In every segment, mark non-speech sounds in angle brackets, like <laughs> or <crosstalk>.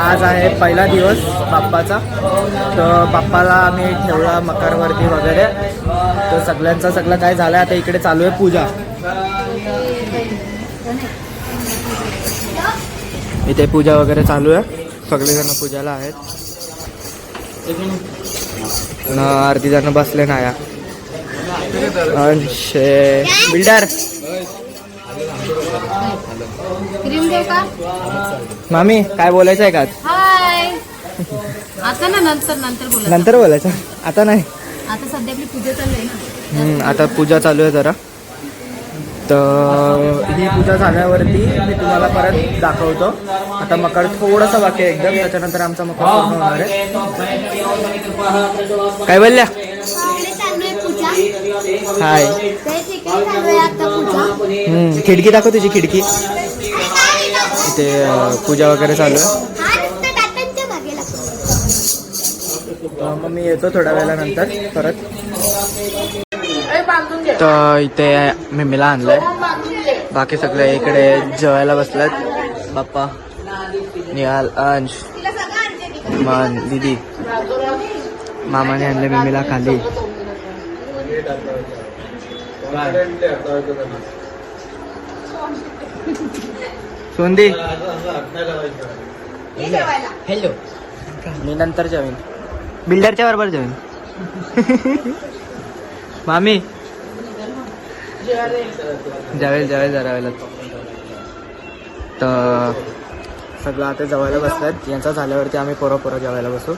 आज आहे पहिला दिवस बाप्पाचा. तर बाप्पाला आम्ही ठेवला मकारवरती वगैरे. तर सगळ्यांचं सगळं काय झालं आता इकडे चालू आहे पूजा. इथे पूजा वगैरे चालू आहे. सगळेजण पूजाला आहेत. अर्धी जण बसले नाया. बिल्डर. देऊ का? मामी काय बोलायचं आहे का? हाय. आता ना नंतर नंतर बोला नंतर बोलायचं. आता नाही. आता सध्या आपली पूजा चालू आहे ना. हम्म, आता पूजा चालू आहे जरा. तर ही पूजा झाल्यावरती मी तुम्हाला परत दाखवतो. आता मकर थोडंसं बाकी आहे एकदम त्याच्यानंतर आमचा मकर पूर्ण होणार आहे. काय बोलल्या? पूजा. हाय. चालू आहे आता पूजा. हम्म, खिडकी दाखव तुझी खिडकी. इथे पूजा वगैरे चालू आहे. मग मी येतो थोड्या वेळा नंतर परत तर इथे मिमीला आणलंय. बाकी सगळे इकडे जेवायला बसलेत. बाप्पा निहाल अंश मान दिदी मामाने आणले मिमीला खाली. सोंदी. हॅलो मी नंतर जेवीन. बिल्डरच्या बरोबर जेवीन. मामी. जावेल जावेल जरा वेळेला तर सगळं आता जेवायला बसल्यात यांचा झाल्यावरती आम्ही पोरं पोरं जेवायला बसू.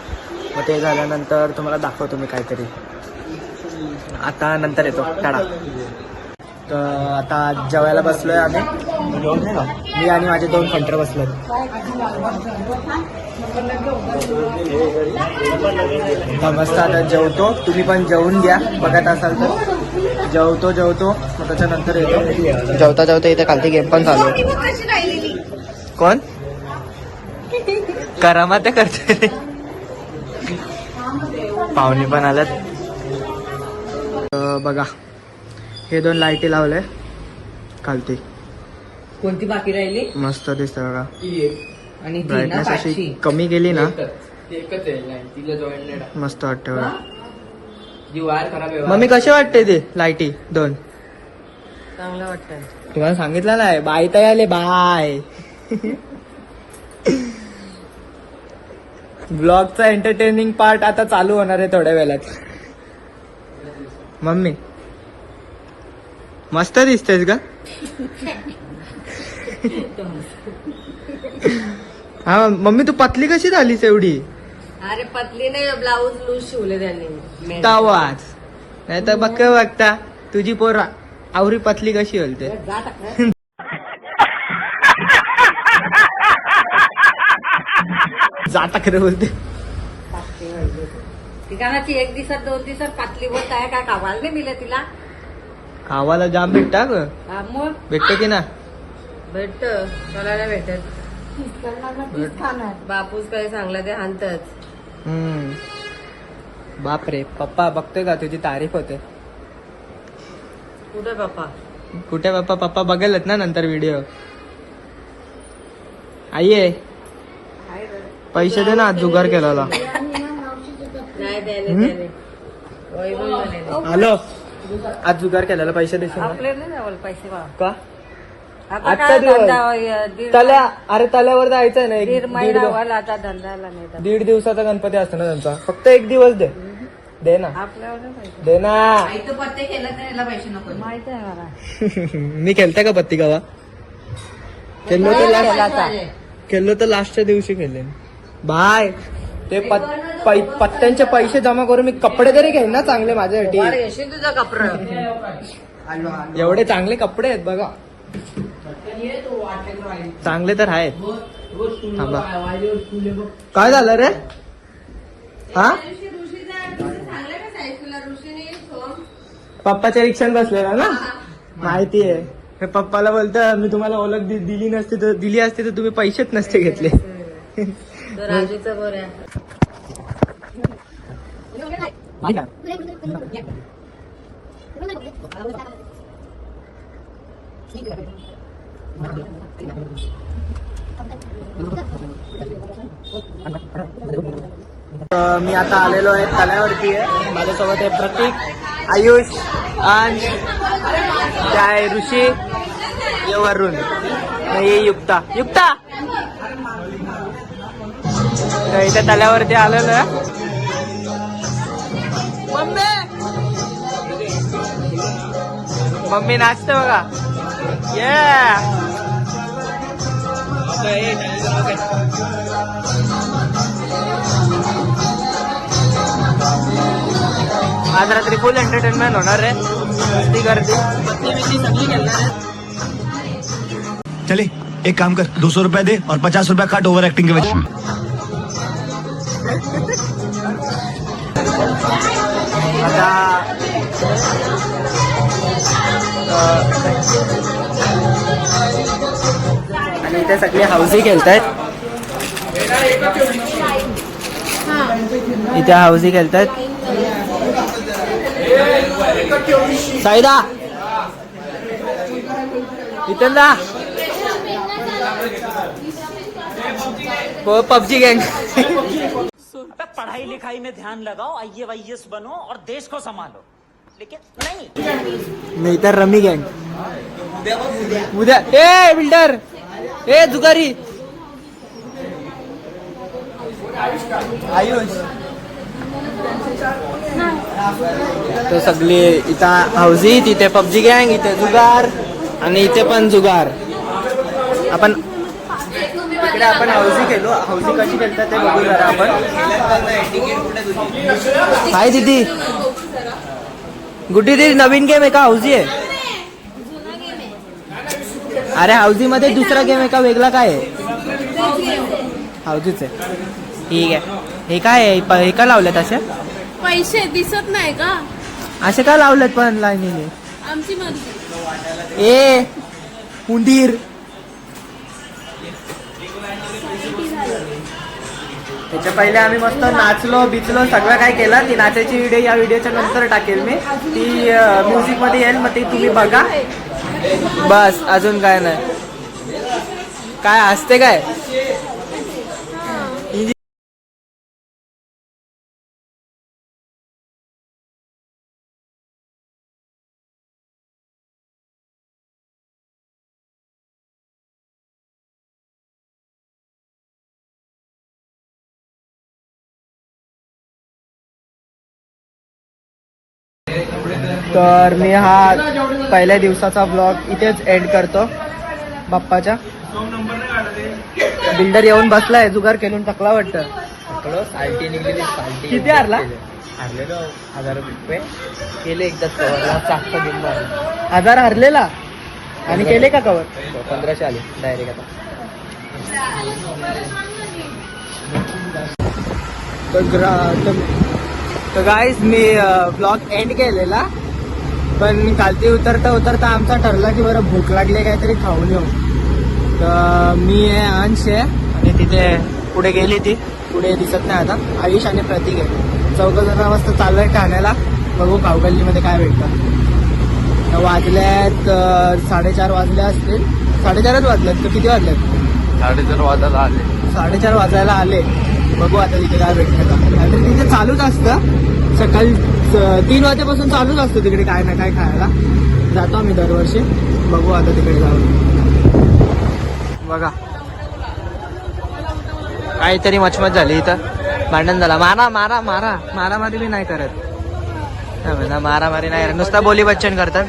मग ते झाल्यानंतर तुम्हाला दाखवतो मी काहीतरी. आता नंतर येतो. टाळा तर आता जेवायला बसलोय आम्ही. मी आणि माझे दोन फंटर बसले मस्त आता जेवतो. तुम्ही पण जेवून घ्या. बघत असाल तर. जेवतो जेवतो. मग त्याच्यानंतर येतो. जेवता जेवता इथे खालती गेम पण चालू कोण? करामा ते करते पाहुणे पण आल्यात तर बघा. हे दोन लाईटी लावले खालती. कोणती बाकी राहिली? मस्त दिसतं बघा. आणि ती ना ब्राईटनेस अशी पाचशे. कमी केली ना? एकच. आहे. तिला नाही टाक. मस्त वाटतं बघा. जी वायर खराब आहे मम्मी कसे वाटते ते लाईटी? दोन. चांगलं वाटतं तुम्हाला सांगितलं नाही बाय ताई आले बाय. ब्लॉगचा एंटरटेनिंग पार्ट आता चालू होणार आहे थोड्या वेळात. मम्मी. मस्त दिसतेस का <laughs> हा मम्मी तू पतली कशी झालीस एवढी? अरे पतली नाही ब्लाऊज लूज शिवले त्यांनी. तावाच. नाही तर बघ बघता. तुझी पोर आवरी पतली कशी टाक. जाता खरं बोलते. ठिकाणाची एक दिवसात दोन दिवसात पातली होत आहे काय कावाल नाही मिळत तिला. खावाला जाम भेटता ग. मग? भेटते की ना? भेटत. मला नाही भेटत. बापूस काय सांगला ते हानतच. हम्म. बापरे पप्पा बघतोय का तुझी तारीफ होते? कुठे बापा कुठे पप्पा? पप्पा बघेलच ना नंतर व्हिडिओ आई आहे पैसे दे ना जुगार केलेला. नाही त्याने हम्म? त्याने वैभव म्हणे. हॅलो. आज जुगार केलेला पैसे देशील ना? आपले नाही जावं पैसे बा का? आता आजचा काय दिवस. धंदा होय, दीड तल्या अरे तल्यावर जायचंय ना एक दीड दीड महिना दिव- व्हायला आता धंद्याला नाही जात. दीड दिवसाचा गणपती असतो ना त्यांचा. फक्त एक दिवस दे. दे ना. आपल्यावर नाही पाहिजे. दे ना. माहीत आहे मला. <laughs> मी खेळता का पत्ती गावा? खेळलो तर केला लास्ट आता. खेळलो तर लास्टच्या दिवशी खेळले बाय. ते पत- पै- पत्त्यांचे पैसे जमा करून मी कपडे तरी घेईन ना चांगले माझ्यासाठी. येशील तुझं कपड. एवढे चांगले कपडे आहेत बघा. चांगले तर आहेत. थांबा. काय झालं रे? हा? पप्पाच्या रिक्षात बसलेला ना? माहिती आहे. हे पप्पाला बोलतं मी तुम्हाला ओळख दिली नसती तर दिली असती तर तुम्ही पैसेच नसते घेतले. <laughs> मी आता आलेलो आहे तल्यावरती आहे. माझ्यासोबत आहे प्रतीक आयुष आणि काय ऋषी हे वरुण. हे युक्ता. युक्ता! तर इथे तल्यावरती आलेलो आहे. मम्मी! मम्मी नाचते बघा. ये आज रात्री फुल एंटरटेनमेंट होणार आहे मस्ती गर्दी. मस्ती बिस्ती सगळी खेळणार आहे चले एक काम कर दो सौ रुपया दे और पचास रुपया काट ओवर एक्टिंग के वजह आता अं, आणि इथे सगळे हाऊसी खेळतायत. इथे हाऊसी खेळतायत. साईदा! इथं ना हो पबजी गैंग पढ़ाई लिखाई में ध्यान लगाओ आई वाई बनो और देश को संभालो। लेकिन नहीं। नाही तर रमी गँग उद्या ए बिल्डर! ए जुगारी. आयुष. तो सगळे इथं हाऊसी तिथे पबजी गँग इथे जुगार आणि इथे पण जुगार. आपण इकडे आपण हाऊसी केलो हाऊसी कशी खेळतात ते बघू जरा आपण. हाय दीदी. गुड्डी दीदी नवीन गेम आहे का? हाऊसी आहे. अरे हाऊसी मध्ये दुसरा गेम आहे का? वेगळा काय आहे? हाऊसीच आहे. ठीक आहे. हे काय आहे? प- हे का लावलेत असे? पैसे दिसत नाही का? असे का लावलेत पण लाईनीने आमची मर्जी. ए उंदीर. त्याच्या पहिले आम्ही मस्त नाचलो बिचलो सगळं काय केलं. ती नाचायची व्हिडिओ या व्हिडिओच्या नंतर टाकेल मी. ती म्युझिकमध्ये येईल मग ती तुम्ही बघा. बस अजून काय नाही. काय असते काय? तर मी हा पहिल्या दिवसाचा ब्लॉग इथेच एंड करतो. बाप्पाच्या. बिल्डर येऊन बसलाय जुगार खेळून टाकला वाटतं. किती हारला? हजार रुपये. केले एकदा कवरला हजार हरलेला? आणि केले का कवर पंधराशे आले डायरेक्ट आता. तर तर- गाईज मी ब्लॉग एंड केलेला. पण खालती उतरता उतरता आमचा ठरला की बरं भूक लागली काहीतरी खाऊन येऊ. तर मी आहे अंश आहे. आणि तिथे पुढे गेली ती. पुढे दिसत नाही आता. आयुष आणि प्रतीक आहे. चौघ जण वाजता चाललंय ठाण्याला बघू कावगल्लीमध्ये काय भेटतं. वाजल्यात साडेचार वाजले असतील. साडेचारच वाजल्यात तर किती वाजल्यात साडेचार वाजायला आले. साडेचार वाजायला आले. बघू आता तिथे काय भेटतं चालूच असतं. सकाळी तीन वाजेपासून चालूच असतं तिकडे काय ना काय खायला. जातो आम्ही दरवर्षी. बघू आता तिकडे जाऊन. बघा. काहीतरी मचमच झाली इथं. भांडण झाला. मारा मारा मारा. मारामारी बी नाही करत. मारामारी नाही नुसता बोली बच्चन करतात.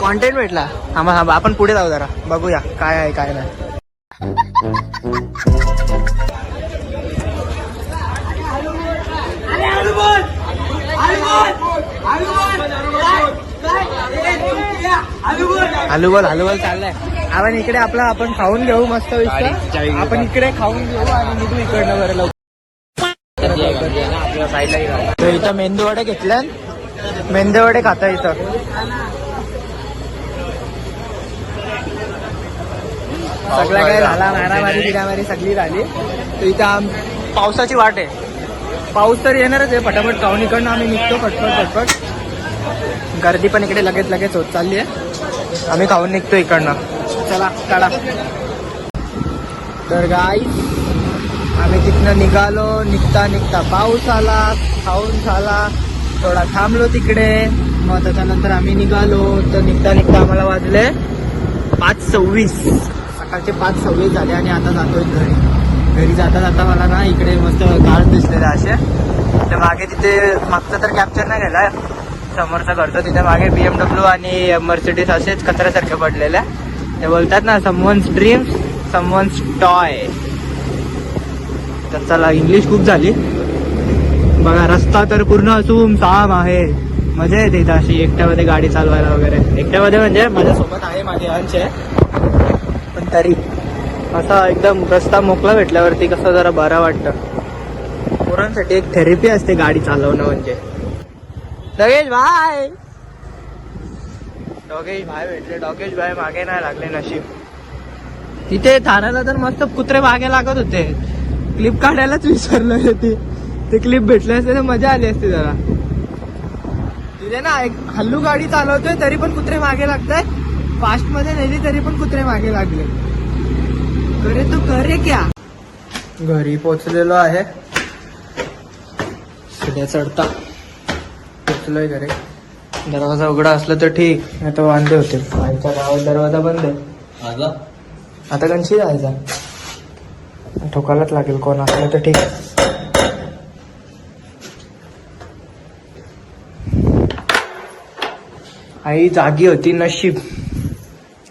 कॉन्टेंट भेटला. हा थांबा आपण पुढे जाऊ जरा. बघूया. काय आहे काय नाही. हलुबल हलुबल चाललाय. आपण इकडे आपला आपण खाऊन घेऊ मस्त आपण इकडे खाऊन घेऊ आणि निघू इकडनं बरं लवकर. इथं मेंदू वडे घेतल्या मेंदू वडे खाता इथं. सगळं काय झाला मारामारी बिरामारी सगळी झाली. तर इथं पावसाची वाट आहे. पाऊस तर येणारच आहे फटाफट खाऊन इकडनं आम्ही निघतो फटफट फटफट गर्दी पण इकडे लगेच लगेच होत चालली आहे. आम्ही खाऊन निघतो इकडनं. चला काढा तर गाय आम्ही तिथनं निघालो निघता निघता पाऊस आला खाऊन झाला थोडा थांबलो तिकडे. मग त्याच्यानंतर आम्ही निघालो तर निघता निघता आम्हाला वाजले पाच सव्वीस. सकाळचे पाच सव्वीस झाले आणि आता जातोय घरी. घरी जाता जाता मला ना इकडे मस्त कार दिसलेले असे. तर मागे तिथे मागचं तर कॅप्चर नाही केलाय. समोरचा करतो तिथे मागे बी एम डब्ल्यू आणि मर्सिडीज असेच कचऱ्यासारखे पडलेल्या ते बोलतात ना समवन्स ड्रीम्स समवन्स टॉय तर चला इंग्लिश खूप झाली. बघा रस्ता तर पूर्ण साम आहे. मजा येते इथं अशी एकट्यामध्ये गाडी चालवायला वगैरे. एकट्यामध्ये म्हणजे माझ्यासोबत आहे माझे अंश आहे. पण तरी. असा एकदम रस्ता मोकळा भेटल्यावरती कसं जरा बरं वाटतं. पोरांसाठी एक थेरपी असते गाडी चालवणं म्हणजे. डोगेश भाय डोगेश भाय भेटले. डोगेश भाय मागे नाही लागले नशीब. तिथे थाराला तर मस्त कुत्रे मागे लागत होते. क्लिप काढायलाच विसरलो होते ते. क्लिप भेटले असते तर मजा आली असती जरा. तिथे ना एक हल्लू गाडी चालवतोय तरी पण कुत्रे मागे लागतात फास्टमध्ये नेली तरी पण कुत्रे मागे लागले. करे तू करे क्या? घरी पोचलेलो आहे. सध्या चढता. पोचलोय घरी. दरवाजा उघडा असला तर ठीक नाही तर वांदे होते. आमच्या गावात दरवाजा बंद आहे. आता कणशी जायचा. ठोकायलाच लागेल कोण असलं तर ठीक. आई जागी होती नशीब.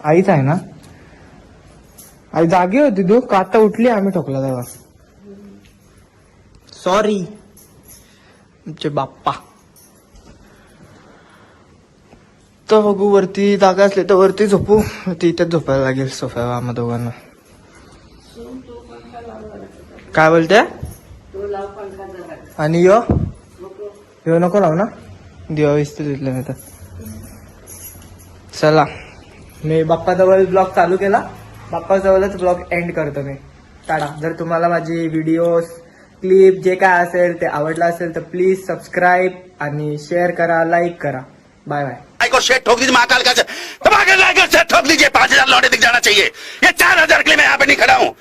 आईच आहे ना? आई जागी होती तू. का आता उठली? आम्ही ठोकला तेव्हा. सॉरी तुमचे बाप्पा. तर बघू वरती जागा असली तर वरती झोपू. ती इथेच झोपायला लागेल सोफ्यावर आम्हा दोघांना. काय बोलते? आणि यो? यो नको लावू ना. दिवा विस्त तिथलं मी तर. चला. मी बाप्पाजवळ ब्लॉग चालू केला. बाप्पाजवळच ब्लॉग एंड करतो मी. टाळा जर तुम्हाला माझी व्हिडिओ क्लिप जे काय असेल ते आवडलं असेल तर प्लीज सबस्क्राईब आणि शेअर करा लाईक करा. बाय बाय भाई को शेट ठोक दीजिए महाकाल का से ठोक दीजिए पांच हजार लौटे दिख जाना चाहिए। ये चार हजार के लिए मैं यहाँ पे नहीं खड़ा हूँ।